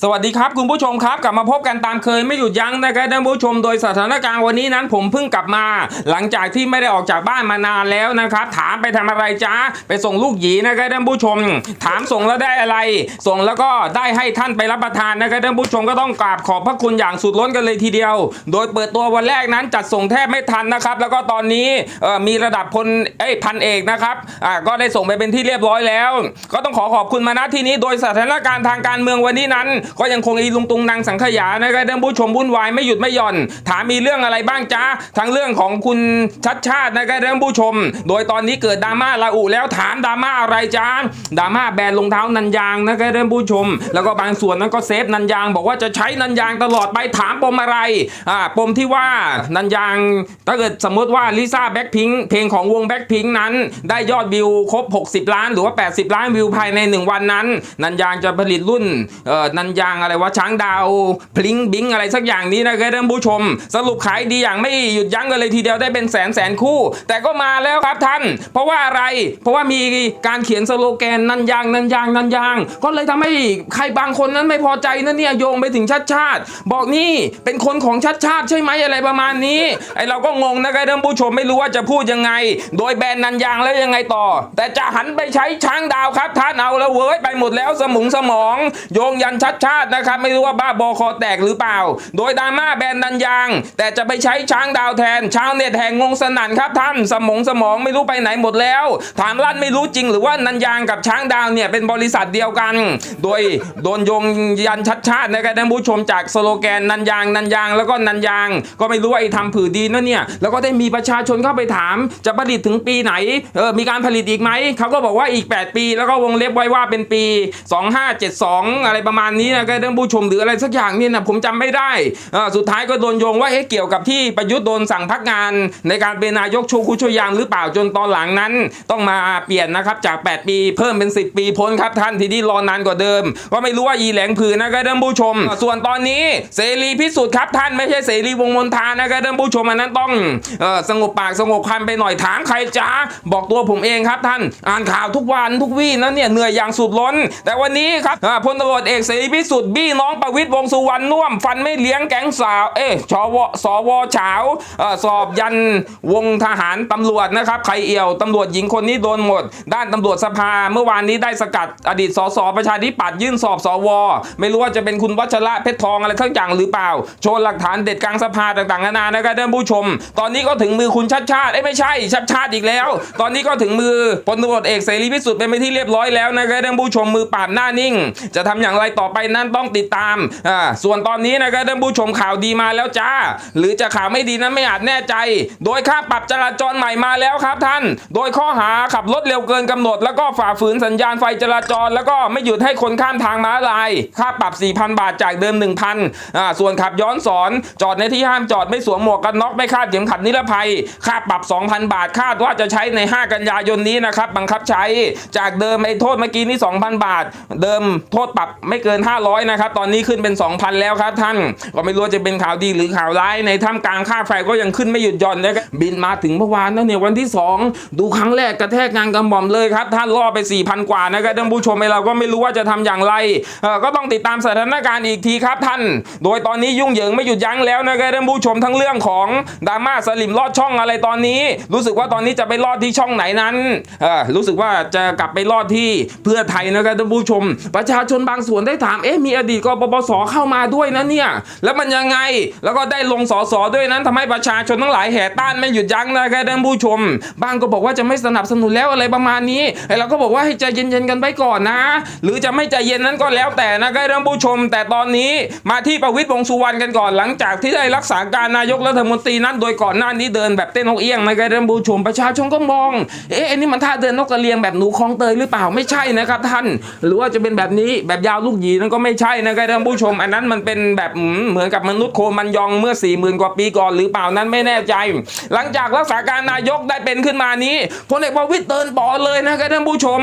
สวัสดีครับคุณผู้ชมครับกลับมาพบกันตามเคยไม่หยุดยั้งนะครับท่านผู้ชมโดยสถานการณ์วันนี้นั้นผมเพิ่งกลับมา หลังจากที่ไม่ได้ออกจากบ้านมานานแล้วนะครับ ถามไปทำอะไรจ้าไปส่งลูกหยีนะครับท่านผู้ชม ถามส่งแล้วได้อะไร ส่งแล้วก็ได้ให้ท่านไปรับประทานนะครับท่านผู้ชมก็ต้องกราบขอบพระคุณอย่างสุดล้นกันเลยทีเดียว โดยเปิดตัววันแรกนั้นจัดส่งแทบไม่ทันนะครับ แล้วก็ตอนนี้มีระดับพลเอ้พันเอกนะครับก็ได้ส่งไปเป็นที่เรียบร้อยแล้ว ก็ต้องขอขอบคุณมาณที่นี้ โดยสถานการณ์ทางการเมืองวันนี้นั้นก็ยังคงอีลุงตุงนางสังขยานะครับท่านผู้ชมวุ่นวายไม่หยุดไม่หย่อน ถามมีเรื่องอะไรบ้างจ้าทั้งเรื่องของคุณชัดชาตินะครับท่านผู้ชม โดยตอนนี้เกิดดราม่าละอุแล้วถามดราม่าอะไรจ้าดราม่าแบรนด์รองเท้านันยางนะครับท่านผู้ชม แล้วก็บางส่วนนั้นก็เซฟนันยาง บอกว่าจะใช้นันยางตลอดไปถามปมอะไรอ่าปมที่ว่านันยางถ้าเกิดสมมติว่าลิซ่าแบ็คพิงเพลงของวงแบ็คพิงนั้น ได้ยอดวิวครบ 60 ล้าน หรือว่า 80 ล้านวิวภายใน 1 วันนั้น นันยางจะผลิตรุ่นเอ่อนันยางอะไรว่าช้างดาว พลิงบิงอะไรสักอย่างนี้นะครับท่านผู้ชม สรุปขายดีอย่างไม่หยุดยั้งกันเลยทีเดียวได้เป็นแสนแสนคู่ แต่ก็มาแล้วครับท่าน เพราะว่าอะไรเพราะว่ามีการเขียนสโลแกนนันยางนันยางนันยาง ก็เลยทำให้ใครบางคนนั้นไม่พอใจนั่นเนี่ยโยงไปถึงชัดชาติ บอกนี่เป็นคนของชัดชาติใช่ไหมอะไรประมาณนี้ไอเราก็งงนะครับท่านผู้ชมไม่รู้ว่าจะพูดยังไง โดยแบรนด์นันยางแล้วยังไงต่อ แต่จะหันไปใช้ช้างดาวครับท่านเอาแล้วเว้ยไปหมดแล้วสมองสมอง โยงยันชัดชาตินะครับ ไม่รู้ว่าบ้าบอคอแตกหรือเปล่า โดยดราม่าแบรนด์นันยาง แต่จะไปใช้ช้างดาวแทน ชาวเน็ตแห่งงงสนั่นครับท่านสมองสมองไม่รู้ไปไหนหมดแล้ว ถามลั่นไม่รู้จริงหรือว่านันยางกับช้างดาวเนี่ยเป็นบริษัทเดียวกัน โดยโดนโยงยันชัดชาตินะครับท่านผู้ชมจากสโลแกนนันยางนันยางแล้วก็นันยาง ก็ไม่รู้ว่าไอ้ทำผือดีนะเนี่ยแล้วก็ได้มีประชาชนเข้าไปถาม จะผลิตถึงปีไหนเออมีการผลิตอีกไหมเขาก็บอกว่าอีก 8 ปี แล้วก็วงเล็บไว้ว่าเป็นปี 2572 อะไรประมาณนี้นะครับท่านผู้ชมหรืออะไรสักอย่างนี่นะผมจำไม่ได้สุดท้ายก็โดนโยงว่าเอ๊ะเกี่ยวกับที่ประยุทธ์โดนสั่งพักงาน ในการเป็นนายกชูคุชยามหรือเปล่าจนตอนหลังนั้น ต้องมาเปลี่ยนนะครับจาก 8 ปีเพิ่มเป็น 10 ปีพ้นครับท่านทีนี้รอนานกว่าเดิม ก็ไม่รู้ว่าอีแหลงผืนนะครับท่านผู้ชม ส่วนตอนนี้เสรีพิสุทธิ์ครับท่านไม่ใช่เสรีวงมนทานะครับท่านผู้ชมอันนั้นต้องอสงบปากสงบคำไปหน่อยถามใครจ้าบอกตัวผมเองครับท่าน อ่านข่าวทุกวันทุกวี่นั้นเนี่ยเหนื่อยอย่างสุดล้น แต่วันนี้ครับพลตำรวจเอกเสรีพิสุทธิ์บี้น้องประวิตรวงสุวรรณน่วม ฟันไม่เลี้ยงแก๊งสาว เอ๊ะชวสวเฉาสอบยันวงทหารตำรวจนะครับใครเอี่ยวตำรวจหญิงคนนี้โดนหมด ด้านตำรวจสภาเมื่อวานนี้ได้สกัดอดีตสสประชาธิปัตย์ยื่นสอบสว ไม่รู้ว่าจะเป็นคุณวัชระเพชรทองอะไรทั้งอย่างหรือเปล่า โชว์หลักฐานเด็ดกลางสภาต่างๆนานานะครับท่านผู้ชม ตอนนี้ก็ถึงมือคุณชัดชาติไม่ใช่ชัดชาติอีกแล้ว ตอนนี้ก็ถึงมือพลตำรวจเอกเสรีพิสุทธิ์เป็นไปที่เรียบร้อยแล้วนะครับท่านผู้ชมมือปราบหน้านิ่ง จะทำอย่างไรต่อไปนั้นต้องติดตามอ่าส่วนตอนนี้นะครับท่านผู้ชมข่าวดีมาแล้วจ้า หรือจะข่าวไม่ดีนั้นไม่อาจแน่ใจ โดยค่าปรับจราจรใหม่มาแล้วครับท่าน โดยข้อหาขับรถเร็วเกินกำหนด แล้วก็ฝ่าฝืนสัญญาณไฟจราจร แล้วก็ไม่หยุดให้คนข้ามทางม้าลาย ค่าปรับ 4,000 บาทจากเดิม 1,000อ่าส่วนขับย้อนสอน จอดในที่ห้ามจอดไม่สวมหมวกกันน็อกไม่คาดเข็มขัดนิรภัย ค่าปรับ 2,000 บาทคาดว่าจะใช้ใน 5 กันยายนนี้นะครับบังคับใช้จากเดิมไอ้โทษเมื่อกี้นี่2,000 บาท เดิมโทษปรับไม่เกิน500 นะครับ ตอนนี้ขึ้นเป็น 2,000 แล้วครับท่าน ก็ไม่รู้จะเป็นข่าวดีหรือข่าวร้าย ในท่ามกลางค่าไฟก็ยังขึ้นไม่หยุดหย่อนนะครับ บินมาถึงเมื่อวานแล้วเนี่ยวันที่ 2 ดูครั้งแรกกระแทกงานกำหม่อมเลยครับ ท่านล่อไป 4,000 กว่านะครับท่านผู้ชมเราก็ไม่รู้ว่าจะทำอย่างไร ก็ต้องติดตามสถานการณ์อีกทีครับท่าน โดยตอนนี้ยุ่งเหยิงไม่หยุดยั้งแล้วนะครับท่านผู้ชมทั้งเรื่องของดราม่าสลิมลอดช่องอะไรตอนนี้ รู้สึกว่าตอนนี้จะไปรอดที่ช่องไหนนั้นรู้สึกว่าจะกลับไปรอดที่เพื่อไทยนะครับท่านผู้ชม ประชาชนบางส่วนได้ถามเอ๊ะมีอดีตกปปสเข้ามาด้วยนะเนี่ย แล้วมันยังไงแล้วก็ได้ลงสสด้วยนั้นทำให้ประชาชนทั้งหลายแห่ต้านไม่หยุดยั้งนะครับท่านผู้ชม บางก็บอกว่าจะไม่สนับสนุนแล้วอะไรประมาณนี้ไอ้เราก็บอกว่าให้ใจเย็นๆกันไปก่อนนะ หรือจะไม่ใจเย็นนั้นก็แล้วแต่นะครับท่านผู้ชม แต่ตอนนี้มาที่ประวิตรวงสุวรรณกันก่อนหลังจากที่ได้รักษาการนายกรัฐมนตรีนั้น โดยก่อนหน้านี้เดินแบบเต้นนกเอี้ยงนะครับท่านผู้ชมประชาชนก็มอง เอ๊ะอันนี้มันท่าเดินนกกระเรียงแบบหนูคลองเตยหรือเปล่าไม่ใช่นะครับท่าน หรือว่าจะเป็นแบบนี้แบบยาวลูกหยีนั่นก็ไม่ใช่นะครับท่านผู้ชม อันนั้นมันเป็นแบบเหมือนกับมนุษย์โคมันยองเมื่อ4ี่หมื่นกว่าปีก่อนหรือเปล่านั้นไม่แน่ใจ หลังจากรักษาการนายกได้เป็นขึ้นมานี้พลเอกประวิตรเดินต่อเลยนะครับท่านผู้ชม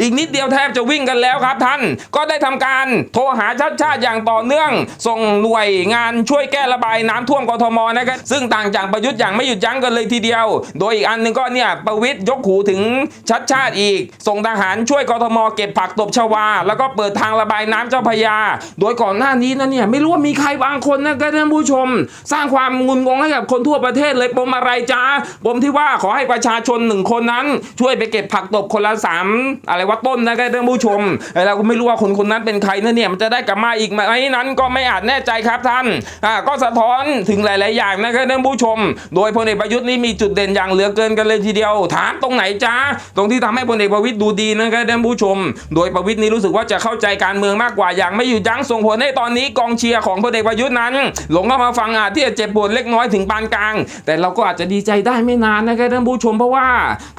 อีกนิดเดียวแทบจะวิ่งกันแล้วครับท่านก็ได้ทำการโทรหาชาติชาติอย่างต่อเนื่อง ส่งหน่วยงานช่วยแก้ระบายน้ำท่วมกทมนะครับซึ่งต่างจากประยุทธ์อย่างไม่หยุดยั้งกันเลยทีเดียว โดยอีกอันหนึ่งก็เนี่ยประวิตรยกหูถึงชัดชาติอีก ส่งทหารช่วยกทมเก็บผักตบชวา แล้วก็เปิดทางระบายน้ำเจ้าพพญาโดยก่อนหน้านี้นะเนี่ยไม่รู้ว่ามีใครบางคนนะครับท่านผู้ชม สร้างความงุนงงให้กับคนทั่วประเทศเลยปมอะไรจ้าปมที่ว่าขอให้ประชาชนหนึ่งคนนั้น ช่วยไปเก็บผักตบคนละสามอะไรว่าต้นนะครับท่านผู้ชมเออเราก็ไม่รู้ว่าคนคนนั้นเป็นใครนะเนี่ยมันจะได้กลับมาอีกไหมนั้นก็ไม่อาจแน่ใจครับท่านอ่าก็สะท้อนถึงหลาย ๆ อย่างนะครับท่านผู้ชม โดยพลเอกประยุทธ์นี่มีจุดเด่นอย่างเหลือเกินกันเลยทีเดียว ถามตรงไหนจ้าตรงที่ทำให้พลเอกประวิตยดูดีนะครับท่านผู้ชม โดยประวิตยนี่รู้สึกว่าจะเข้าใจการเมืองมากกว่าอย่างไม่หยุดยั้งส่งผลให้ตอนนี้กองเชียร์ของพลเอกประยุทธ์นั้น หลงเข้ามาฟังอาจที่จะเจ็บปวดเล็กน้อยถึงปานกลาง แต่เราก็อาจจะดีใจได้ไม่นานนะครับท่านผู้ชมเพราะว่า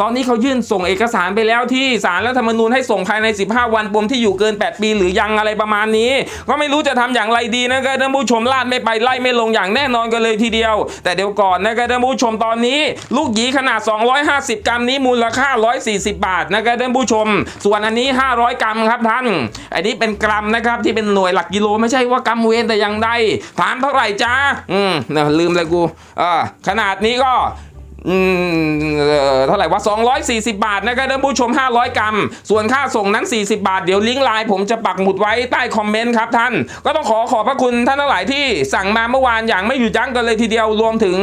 ตอนนี้เขายื่นส่งเอกสารไปแล้วที่ศาลรัฐธรรมนูญให้ส่งภายใน 15 วันปมที่อยู่เกิน 8 ปี หรือยังอะไรประมาณนี้ ก็ไม่รู้จะทำอย่างไรดีนะครับท่านผู้ชมลาดไม่ไปไล่ไม่ลงอย่างแน่นอนกันเลยทีเดียว แต่เดี๋ยวก่อนนะครับท่านผู้ชมตอนนี้ ลูกหยีขนาด 250 กรัมนี้มูลค่า 140 บาทนะครับท่านผู้ชม ส่วนอันนี้ 500 กรัมครับท่าน อันนี้เป็นกรัมนะครับที่เป็นหน่วยหลักกิโลไม่ใช่ว่ากรัมเวนแต่อย่างใดถามเท่าไหร่จ้าอืมลืมเลยกูเออขนาดนี้ก็ เท่าไหร่ว่า 240 บาทนะครับท่านผู้ชม 500 กรัม ส่วนค่าส่งนั้น 40 บาท เดี๋ยวลิงก์ไลน์ผมจะปักหมุดไว้ใต้คอมเมนต์ครับท่าน ก็ต้องขอขอบพระคุณท่านทั้งหลายที่สั่งมาเมื่อวานอย่างไม่หยุดยั้งกันเลยทีเดียว รวมถึง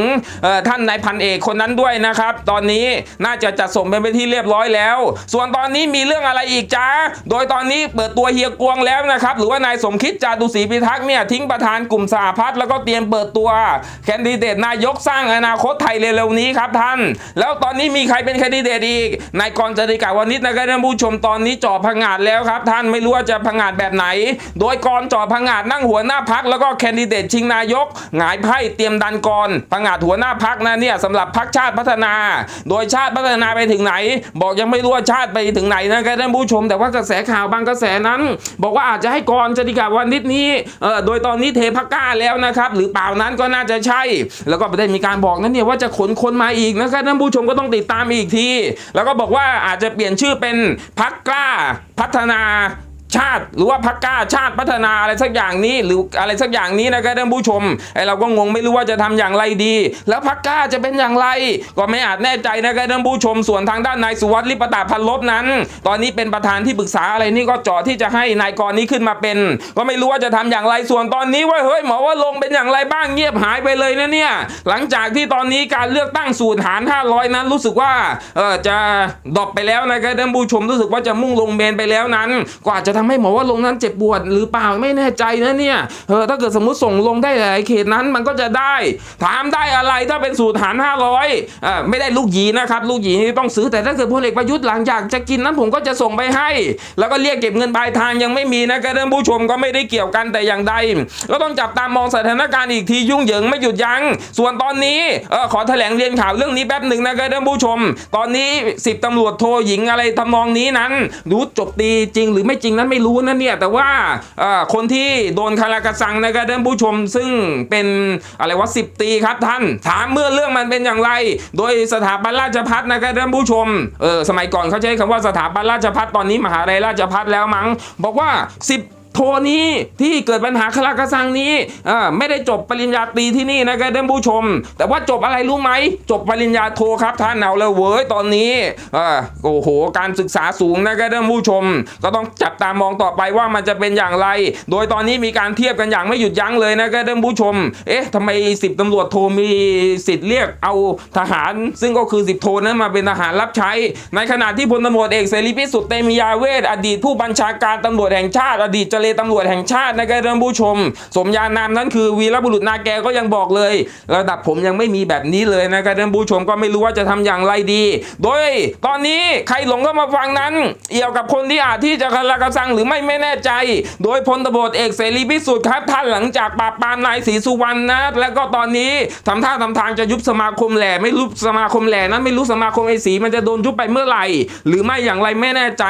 ท่านนายพันเอกคนนั้นด้วยนะครับ ตอนนี้น่าจะจัดส่งเป็นไปที่เรียบร้อยแล้ว ส่วนตอนนี้มีเรื่องอะไรอีกจ้า โดยตอนนี้เปิดตัวเฮียกวงแล้วนะครับ หรือว่านายสมคิดจาตุศรีพิทักษ์เนี่ยทิ้งประธานกลุ่มสหพัฒน์แล้วก็เตรียมเปิดตัวแคนดิเดตนายกสร้างอนาคตไทยเร็วๆนี้ครับท่าน แล้วตอนนี้มีใครเป็นแคนดิเดตอีกนายกรจติกาวนิชนะครับท่านผู้ชมตอนนี้จ่อพังงาดแล้วครับ ท่านไม่รู้ว่าจะพังงาดแบบไหน โดยกรจ่อพังงาดนั่งหัวหน้าพักแล้วก็แคนดิเดตชิงนายกหงายไพ่เตรียมดันกรพังงาดหัวหน้าพักนะเนี่ยสำหรับพักชาติพัฒนา โดยชาติพัฒนาไปถึงไหน บอกยังไม่รู้ว่าชาติไปถึงไหนนะครับท่านผู้ชม แต่ว่ากระแสข่าวบางกระแสนั้น บอกว่าอาจจะให้กรจติกาวนิชนี้เออโดยตอนนี้เทพักก้าแล้วนะครับหรือเปล่านั้นก็น่าจะใช่ แล้วก็ได้มีการบอกนั้นเนี่ยว่าจะขนคนมาอีกอีกนะครับท่านผู้ชมก็ต้องติดตามอีกที แล้วก็บอกว่าอาจจะเปลี่ยนชื่อเป็นพักกล้าพัฒนา ชาติ หรือว่าพักกล้าชาติพัฒนาอะไรสักอย่างนี้ หรืออะไรสักอย่างนี้นะครับท่านผู้ชมไอเราก็งงไม่รู้ว่าจะทำอย่างไรดี แล้วพักกล้าจะเป็นอย่างไร ก็ไม่อาจแน่ใจนะครับท่านผู้ชมส่วนทางด้านนายสุวัสดิ์ลิปตาพันลบนั้น ตอนนี้เป็นประธานที่ปรึกษาอะไรนี่ก็เจาะที่จะให้นายกรนี้ขึ้นมาเป็น ก็ไม่รู้ว่าจะทำอย่างไรส่วนตอนนี้ว่าเฮ้ยหมอว่าลงเป็นอย่างไรบ้างเงียบหายไปเลยนะเนี่ยหลังจากที่ตอนนี้การเลือกตั้งสูตรหาร 500 นั้นรู้สึกว่าเออจะดรอปไปแล้วนะครับท่านผู้ชมรู้สึกว่าจะมุ่งลงเมนไปแล้วนั้น ก็อาจจะทำให้หมอว่าลงนั้นเจ็บปวด หรือเปล่าไม่แน่ใจนะเนี่ยเออถ้าเกิดสมมติส่งลงได้หลายเขตนั้นมันก็จะได้ ถามได้อะไรถ้าเป็นสูตรหาร500เออไม่ได้ลูกหยีนะครับลูกหยีนี่ต้องซื้อแต่ถ้าเกิดพลเอกประยุทธ์หลังจากจะกินนั้นผมก็จะส่งไปให้ แล้วก็เรียกเก็บเงินปลายทางยังไม่มีนะครับท่านผู้ชมก็ไม่ได้เกี่ยวกันแต่อย่างใดก็ต้องจับตามองสถานการณ์อีกทียุ่งเหยิงไม่หยุดยัง้งส่วนตอนนี้เออขอแถลงเรียนข่าวเรื่องนี้แป๊บหนึ่งนะครับท่านผู้ชม ตอนนี้สิบตำรวจโทหญิงอะไรทำนองนี้นั้นรู้จบตีจริงหรือไม่จริงนั้นไม่รู้นะเนี่ยแต่ว่าคนที่โดนคารากระสังนะครับท่านผู้ชมซึ่งเป็นอะไรวะสิบตีครับท่าน ถามเมื่อเรื่องมันเป็นอย่างไร โดยสถาบันราชพัฒนะครับท่านผู้ชมเออสมัยก่อนเขาใช้คำว่าสถาบันราชพัฒตอนนี้มหาลัยราชพัฒแล้วมั้งบอกว่า 10 โทนี้ที่เกิดปัญหาคลากระสังนี้ไม่ได้จบปริญญาตรีที่นี่นะครับท่านผู้ชม แต่ว่าจบอะไรรู้ไหม จบปริญญาโทครับท่านเอาเลยเว้ยตอนนี้อโอ้โห การศึกษาสูงนะครับท่านผู้ชม ก็ต้องจับตามองต่อไปว่ามันจะเป็นอย่างไร โดยตอนนี้มีการเทียบกันอย่างไม่หยุดยั้งเลยนะครับท่านผู้ชม เอ๊ะทำไมสิบตำรวจโทมีสิทธิ์เรียกเอาทหาร ซึ่งก็คือสิบโทนั้นมาเป็นทหารรับใช้ ในขณะที่พลตำรวจเอกเสรีพิสุทธิ์เตมียาเวทอดีตผู้บัญชาการตำรวจแห่งชาติอดีตเจรตำรวจแห่งชาตินะครับท่านผู้ชม สมญานามนั้นคือวีรบุรุษนาแกก็ยังบอกเลย ระดับผมยังไม่มีแบบนี้เลยนะครับท่านผู้ชมก็ไม่รู้ว่าจะทำอย่างไรดี โดยตอนนี้ใครหลงเข้ามาฟังนั้นเอี่ยวกับคนที่อาจที่จะคลากระสังหรือไม่ไม่แน่ใจ โดยพลตำรวจเอกเสรีพิสุทธิ์ครับท่านหลังจากปราบปรามนายศรีสุวรรณนะแล้วก็ตอนนี้ทำท่าทำทางจะยุบสมาคมแหล่ไม่รู้สมาคมแหล่นั้นไม่รู้สมาคมไอสีมันจะโดนยุบไปเมื่อไหร่ หรือไม่อย่างไรไม่แน่ใจ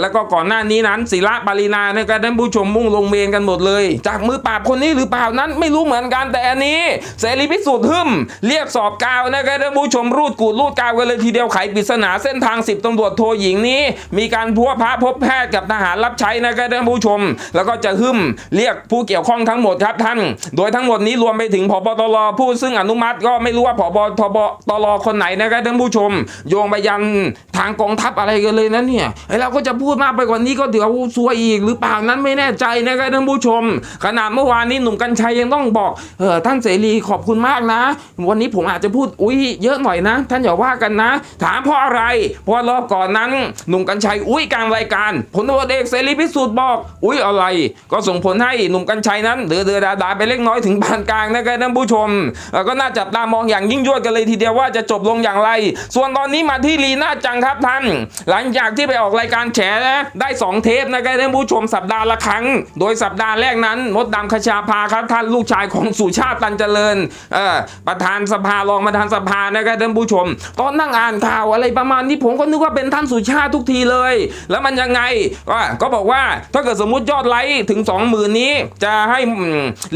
แล้วก็ก่อนหน้านี้นั้นศิระปารินานะครับท่านผู้ชมมุ่งลงเมนกันหมดเลย จากมือปราบคนนี้หรือเปล่านั้นไม่รู้เหมือนกันแต่อันนี้เสรีพิสุทธิ์หึมเรียกสอบกาวนะครับท่านผู้ชมรูดกูดรูดกาวกันเลยทีเดียวไขปริศนาเส้นทางสิบตำรวจโทหญิงนี้ มีการพัวพระพบแพทย์กับทหารรับใช้นะครับท่านผู้ชม แล้วก็จะหึมเรียกผู้เกี่ยวข้องทั้งหมดครับท่าน โดยทั้งหมดนี้รวมไปถึงพบตรผู้ซึ่งอนุมัติก็ไม่รู้ว่าพบทบตรคนไหนนะครับท่านผู้ชม โยงไปยันทางกองทัพอะไรกันเลยนะเนี่ยไอเราก็จะพูดมากไปกว่านี้ก็เดี๋ยวซวยอีกหรือเปล่านั้นไม่แน่ใจนะครับท่านผู้ชม ขนาดเมื่อวานนี้หนุ่มกัญชัยยังต้องบอกเออท่านเสรีขอบคุณมากนะ วันนี้ผมอาจจะพูดอุ้ยเยอะหน่อยนะ ท่านอย่าว่ากันนะ ถามเพราะอะไร เพราะรอบก่อนนั้นหนุ่มกัญชัยอุ้ยกลางรายการผลตำรวจเอกเสรีพิสุทธิ์บอก อุ้ยอะไร ก็ส่งผลให้หนุ่มกัญชัยนั้นเดือดดาดาไปเล็กน้อยถึงปานกลางนะครับท่านผู้ชมก็น่าจับตามองอย่างยิ่งยวดกันเลยทีเดียวว่าจะจบลงอย่างไร ส่วนตอนนี้มาที่ลีน่าจังครับท่าน หลังจากที่ไปออกรายการแฉได้สองเทปนะครับท่านผู้ชมสัปดาห์ละครั้ง โดยสัปดาห์แรกนั้น มดดำคชาภาครับท่านลูกชายของสุชาติตันเจริญเออประธานสภารองประธานสภานะครับท่านผู้ชม ตอนนั่งอ่านข่าวอะไรประมาณนี้ผมก็นึกว่าเป็นท่านสุชาติทุกทีเลย แล้วมันยังไงว่าก็บอกว่าถ้าเกิดสมมุติยอดไลค์ถึง 20,000 นี้ จะให้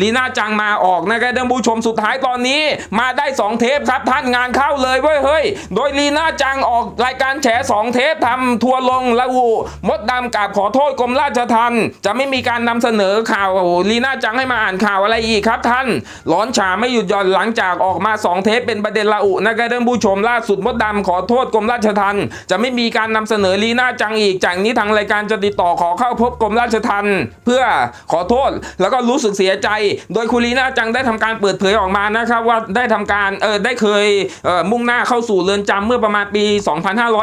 ลีน่าจังมาออกนะครับท่านผู้ชมสุดท้ายตอนนี้มาได้ 2 เทปครับท่านงานเข้าเลยเว้ยเฮ้ยโดยลีน่าจังออกรายการแฉ2เทปทำทัวร์ลงละอูมดดำกราบขอโทษกรมราชทัณฑ์จะไม่มีการนำเสนอข่าวลีน่าจังให้มาอ่านข่าวอะไรอีกครับท่าน ร้อนฉาไม่หยุดหย่อนหลังจากออกมา 2 เทปเป็นประเด็นละอุนะครับท่านผู้ชมล่าสุดมดดำขอโทษกรมราชทัณฑ์จะไม่มีการนำเสนอลีน่าจังอีก จากนี้ทางรายการจะติดต่อขอเข้าพบกรมราชทัณฑ์เพื่อขอโทษแล้วก็รู้สึกเสียใจ โดยคุณลีน่าจังได้ทำการเปิดเผยออกมานะครับว่าได้ทำการเออได้เคยเออมุ่งหน้าเข้าสู่เรือนจำเมื่อประมาณปี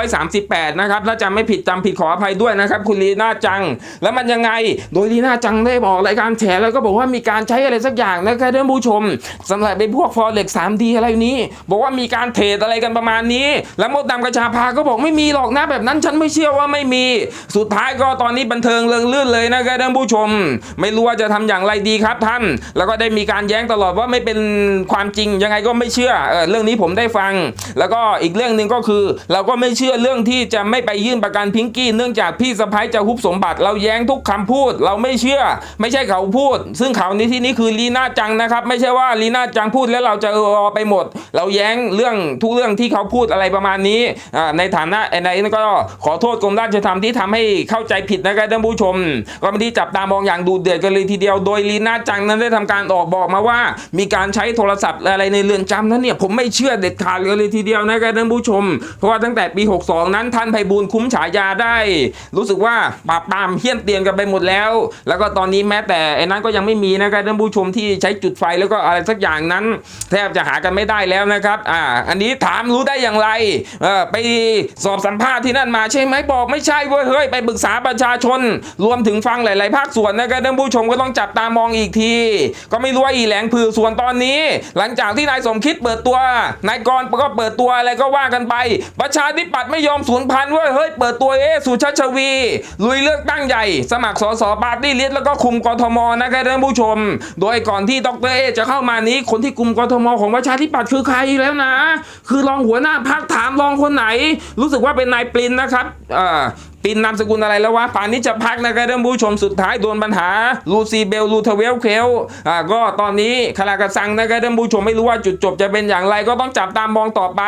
2538 นะครับถ้าจำไม่ผิดจำผิดขออภัยด้วยนะครับคุณลีน่าจัง แล้วมันยังไงโดยลีน่าจังได้บอกรายการแฉแล้วก็บอกว่ามีการใช้อะไรสักอย่างนะครับท่านผู้ชมสำหรับไอ้พวกฟอเร็ก 3D อะไรนี้ บอกว่ามีการเทรดอะไรกันประมาณนี้ แล้วมดดำกระชาพาก็บอกไม่มีหรอกนะแบบนั้นฉันไม่เชื่อว่าไม่มี สุดท้ายก็ตอนนี้บันเทิงเริงลื่นเลยนะครับท่านผู้ชม ไม่รู้ว่าจะทำอย่างไรดีครับท่าน แล้วก็ได้มีการแย้งตลอดว่าไม่เป็นความจริงยังไงก็ไม่เชื่อเออเรื่องนี้ผมได้ฟัง แล้วก็อีกเรื่องหนึ่งก็คือ เราก็ไม่เชื่อเรื่องที่จะไม่ไปยื่นประกันพิงกี้เนื่องจากพี่สะพ้ายจะฮุบสมบัติเราแย้งทุกคำพูดเราไม่เชื่อ ไม่ใช่เขาพูด ซึ่งเขานี้ที่นี้คือลีน่าจังนะครับ ไม่ใช่ว่าลีน่าจังพูดแล้วเราจะเอไปหมด เราแย้งเรื่องทุกเรื่องที่เขาพูดอะไรประมาณนี้ในฐานะในนั้นก็ขอโทษกรมราชทัณฑ์ที่ทำให้เข้าใจผิดนะครับท่านผู้ชม ก็ไม่ได้จับตามองอย่างดูเดือดกันเลยทีเดียว โดยลีน่าจังนั้นได้ทำการออกบอกมาว่า มีการใช้โทรศัพท์อะไรในเรือนจำนั้นเนี่ยผมไม่เชื่อเด็ดขาดเลยทีเดียวนะครับท่านผู้ชม เพราะว่าตั้งแต่ปี 62 นั้นท่านไพบูลคุ้มฉายาได้ รู้สึกว่าปราบปรามเฮี้ยนเตียนกันไปหมดแล้ว แล้วก็ตอนนี้แม้แต่ไอ้นั้นก็ยังไม่มีนะครับท่านผู้ชมที่ใช้จุดไฟแล้วก็อะไรสักอย่างนั้น แทบจะหากันไม่ได้แล้วนะครับอ่าอันนี้ถามรู้ได้อย่างไรเออไปสอบสัมภาษณ์ที่นั่นมาใช่ไหมบอกไม่ใช่เว้ยเฮ้ยไปปรึกษาประชาชน รวมถึงฟังหลาย ๆ ภาคส่วนนะครับท่านผู้ชมก็ต้องจับตามองอีกที ก็ไม่รู้ว่าอีแหลงผือส่วนตอนนี้ หลังจากที่นายสมคิดเปิดตัวนายกรก็เปิดตัวอะไรก็ว่ากันไป ประชาธิปัตย์ไม่ยอมสูญพันธุ์เว้ยเฮ้ยเปิดตัวเอสุชาชวี ลุยเลือกตั้งใหญ่ สมัครสสปาร์ตี้ลิสต์แล้วก็คุมกทมนะครับท่านผู้ชม โดยก่อนที่ดรเอจะเข้ามานี้คนที่คุมกทมของประชาธิปัตย์คือใครแล้วนะ คือรองหัวหน้าพักถามรองคนไหน รู้สึกว่าเป็นนายปรินนะครับอ่า ปินนามสกุลอะไรแล้ววะป่านนี้จะพักนะครับท่านผู้ชมสุดท้ายโดนปัญหาลูซีเบลลูเทเวลเคลอ่าก็ตอนนี้คลากระซังนะครับท่านผู้ชมไม่รู้ว่าจุดจบจะเป็นอย่างไรก็ต้องจับตามมองต่อไป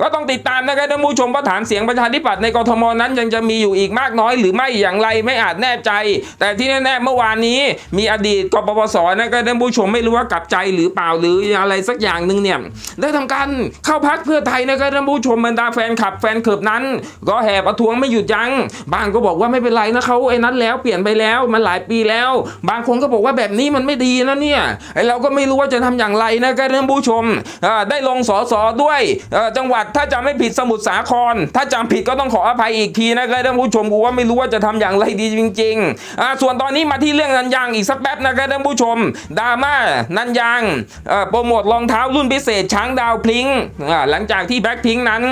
ก็ต้องติดตามนะครับท่านผู้ชมว่าฐานเสียงประชาธิปัตย์ในกทมนั้นยังจะมีอยู่อีกมากน้อย หรือไม่อย่างไรไม่อาจแน่ใจ แต่ที่แน่ๆเมื่อวานนี้มีอดีตกปปสนะครับท่านผู้ชมไม่รู้ว่ากลับใจหรือเปล่าหรืออะไรสักอย่างหนึ่งเนี่ยได้ทำการเข้าพักเพื่อไทยนะครับท่านผู้ชมบรรดาแฟนคลับแฟนคลับนั้น ก็แห่ประท้วงไม่หยุดยั้งบางก็บอกว่าไม่เป็นไรนะเขาไอ้นั้นแล้วเปลี่ยนไปแล้วมันหลายปีแล้ว บางคนก็บอกว่าแบบนี้มันไม่ดีนะเนี่ยไอ้เราก็ไม่รู้ว่าจะทำอย่างไรนะครับท่านผู้ชมได้ลงสอสอด้วยจังหวัดถ้าจำไม่ผิดสมุทรสาคร ถ้าจำผิดก็ต้องขออภัยอีกทีนะครับท่านผู้ชมกูว่าไม่รู้ว่าจะทำอย่างไรดีจริงๆส่วนตอนนี้มาที่เรื่องนันยางอีกสักแป๊บนะครับท่านผู้ชมดราม่านันยางโปรโมทรองเท้ารุ่นพิเศษช้างดาวพลิงหลังจากที่แบ็คพิงนั้น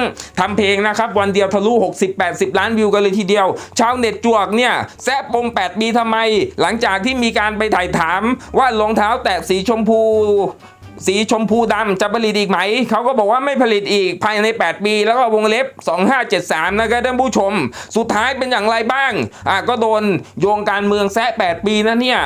ทำเพลงนะครับวันเดียวทะลุ60-80 ล้านวิวกันเลยทีเดียวชาวเน็ตจวกเนี่ยแซะปม8ปีทำไม หลังจากที่มีการไปถ่ายถามว่ารองเท้าแตะสีชมพู สีชมพูดำจะผลิตอีกไหม เขาก็บอกว่าไม่ผลิตอีกภายใน 8 ปี แล้วก็วงเล็บ 2573 นะครับท่านผู้ชม สุดท้ายเป็นอย่างไรบ้างอะก็โดนโยงการเมืองแซะ 8 ปีนะเนี่ย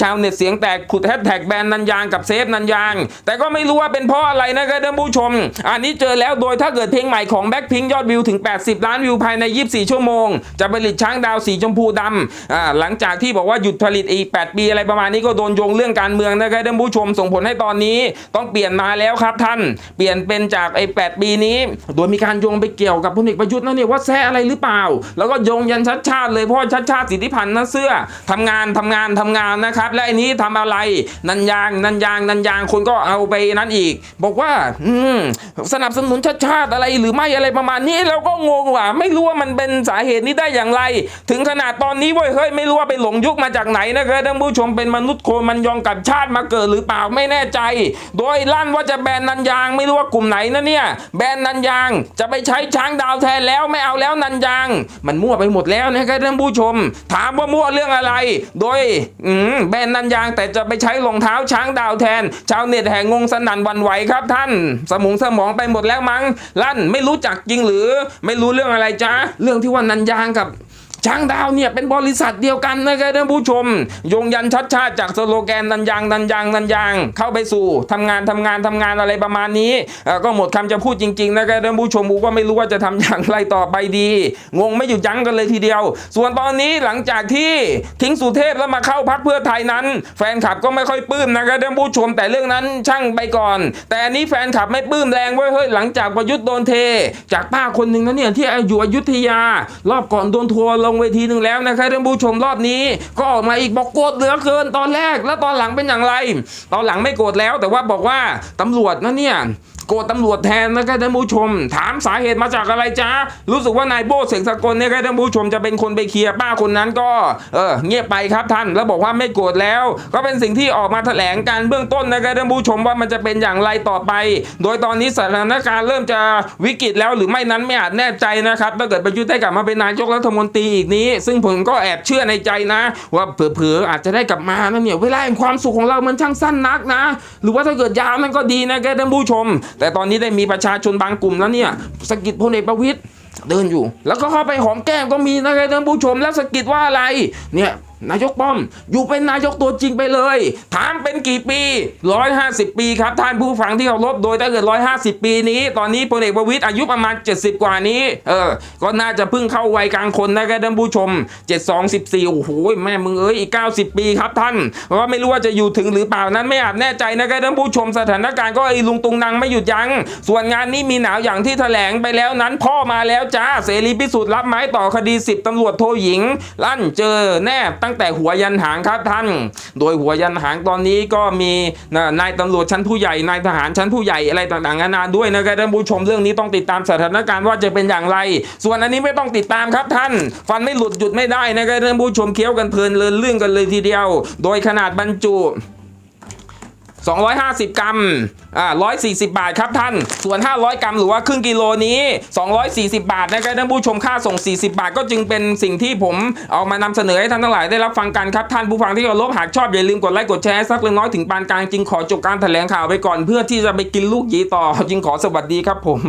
ชาวเน็ตเสียงแตกขุดแฮชแท็กแบนนันยางกับเซฟนันยาง แต่ก็ไม่รู้ว่าเป็นเพราะอะไรนะครับท่านผู้ชม อันนี้เจอแล้วโดยถ้าเกิดเพลงใหม่ของแบ็คพิงยอดวิวถึง 80 ล้านวิวภายใน 24 ชั่วโมง จะผลิตช้างดาวสีชมพูดำอ่าหลังจากที่บอกว่าหยุดผลิตอีก 8 ปีอะไรประมาณนี้ก็โดนโยงเรื่องการเมืองนะครับท่านผู้ชมส่งผลให้ตอนนี้ต้องเปลี่ยนมาแล้วครับท่าน เปลี่ยนเป็นจากไอ้แปีนี้ โดยมีการโยงไปเกี่ยวกับพลเอกประยุทธ์นั่นเนี่ยว่าแซะอะไรหรือเปล่า แล้วก็โยงยันชัดชาติเลยเพราะว่าชัดชาติสิทธิพันธ์นะเสื้อทำงานทำงานทำงานนะครับ และไอ้นี้ทำอะไรนันยางนันยางนันยางคนก็เอาไปนั้นอีก บอกว่า อืมสนับสนุนชัดชาติอะไรหรือไม่อะไรประมาณนี้เราก็งงว่าไม่รู้ว่ามันเป็นสาเหตุนี้ได้อย่างไร ถึงขนาดตอนนี้เว้ยเฮ้ยไม่รู้ว่าไปหลงยุคมาจากไหนนะครับท่านผู้ชมเป็นมนุษย์โคมันยองกับชาติมาเกิดหรือเปล่าไม่แน่ใจโดยลั่นว่าจะแบนนันยางไม่รู้ว่ากลุ่มไหนนะเนี่ย แบนนันยางจะไปใช้ช้างดาวแทนแล้วไม่เอาแล้วนันยาง มันมั่วไปหมดแล้วนะครับท่านผู้ชม ถามว่ามั่วเรื่องอะไร โดยอืแบนนันยางแต่จะไปใช้รองเท้าช้างดาวแทน ชาวเน็ตแห่งงงสนั่นวันไหวครับท่าน สมองสมองไปหมดแล้วมั้งลั่นไม่รู้จักจริงหรือ ไม่รู้เรื่องอะไรจ้าเรื่องที่ว่านันยางกับ ช้างดาวเนี่ยเป็นบริษัทเดียวกันนะครับท่านผู้ชม ยงยันชัดชาติจากสโลแกนนันยางนันยางนันยาง เข้าไปสู่ทำงานทำงานทำงานอะไรประมาณนี้ก็หมดคำจะพูดจริงๆนะครับท่านผู้ชมกูก็ไม่รู้ว่าจะทำอย่างไรต่อไปดี งงไม่หยุดยั้งกันเลยทีเดียว ส่วนตอนนี้หลังจากที่ทิ้งสุเทพแล้วมาเข้าพักเพื่อไทยนั้น แฟนคลับก็ไม่ค่อยปลื้มนะครับท่านผู้ชมแต่เรื่องนั้นช่างไปก่อน แต่อันนี้แฟนคลับไม่ปลื้มแรงเว้ยเฮ้ยหลังจากประยุทธ์โดนเท จากป้าคนหนึ่งนะเนี่ยที่อยู่อยุธยารอบก่อนโดนทัวร์ลงเวทีหนึ่งแล้วนะครับท่านผู้ชมรอบนี้ ก็ออกมาอีกบอกโกรธเหลือเกินตอนแรก แล้วตอนหลังเป็นอย่างไร ตอนหลังไม่โกรธแล้ว แต่ว่าบอกว่าตำรวจนะเนี่ย โกรธตำรวจแทนนะครับท่านผู้ชม ถามสาเหตุมาจากอะไรจ้ารู้สึกว่านายโบ้เสกสกลเนี่ยครับท่านผู้ชมจะเป็นคนไปเคลียร์ป้าคนนั้นก็เออเงียบไปครับท่านแล้วบอกว่าไม่โกรธแล้ว ก็เป็นสิ่งที่ออกมาแถลงการเบื้องต้นนะครับท่านผู้ชมว่ามันจะเป็นอย่างไรต่อไป โดยตอนนี้สถานการณ์เริ่มจะวิกฤตแล้วหรือไม่นั้นไม่อาจแน่ใจนะครับถ้าเกิดประยุทธ์ได้กลับมาเป็นนายกรัฐมนตรีอีกนี้ ซึ่งผมก็แอบเชื่อในใจนะ ว่าเผลอๆอาจจะได้กลับมานะเนี่ยเวลาแห่งความสุขของเรามันช่างสั้นนักนะ หรือว่าถ้าเกิดยาวมันก็ดีนะครับท่านผู้ชมแต่ตอนนี้ได้มีประชาชนบางกลุ่มแล้วเนี่ยสกิดพลเอกประวิตยเดินอยู่ แล้วก็เข้าไปหอมแก้มก็มีนะครับท่านผู้ชมแล้วสกิดว่าอะไรเนี่ย นายกป้อม อยู่เป็นนายกตัวจริงไปเลย ถามเป็นกี่ปี 150 ปีครับท่านผู้ฟังที่เคารพโดยถ้าเกิด 150 ปีนี้ ตอนนี้พลเอกประวิตยอายุประมาณ 70 กว่านี้ เออ ก็น่าจะเพิ่งเข้าวัยกลางคนนะครับท่านผู้ชม 72 14โอ้โหแม่มึงเอ้ยอีก 90 ปีครับท่านก็ไม่รู้ว่าจะอยู่ถึงหรือเปล่านั้นไม่อาจแน่ใจนะครับท่านผู้ชมสถานการณ์ก็ไอ้ลุงตุงนังไม่หยุดยัง้งส่วนงานนี้มีหนาวอย่างที่แถลงไปแล้วนั้น พ่อมาแล้วจ้าเสรีพิสูจน์รับไม้ต่อคดี 10ตำรวจโทหญิง ลั่นเจอแนบตั้งแต่หัวยันหางครับท่าน โดยหัวยันหางตอนนี้ก็มีนายตำรวจชั้นผู้ใหญ่นายทหารชั้นผู้ใหญ่อะไรต่างๆนานาด้วยนะครับท่านผู้ชมเรื่องนี้ต้องติดตามสถานการณ์ว่าจะเป็นอย่างไร ส่วนอันนี้ไม่ต้องติดตามครับท่าน ฟันไม่หลุดหยุดไม่ได้นะครับท่านผู้ชมเคี้ยวกันเพลินเลื่อนเรื่องกันเลยทีเดียว โดยขนาดบรรจุ 250 กรัมอ่า140 บาทครับท่าน ส่วน 500 กรัมหรือว่าครึ่งกิโลนี้ 240 บาทนะครับท่านผู้ชมค่าส่ง 40 บาท ก็จึงเป็นสิ่งที่ผมเอามานำเสนอให้ท่านทั้งหลายได้รับฟังกันครับท่านผู้ฟังที่เคารพหากชอบอย่าลืมกดไลค์กดแชร์สักเล็กน้อยถึงปานกลางจึงขอจบการแถลงข่าวไปก่อนเพื่อที่จะไปกินลูกหยีต่อจึงขอสวัสดีครับผม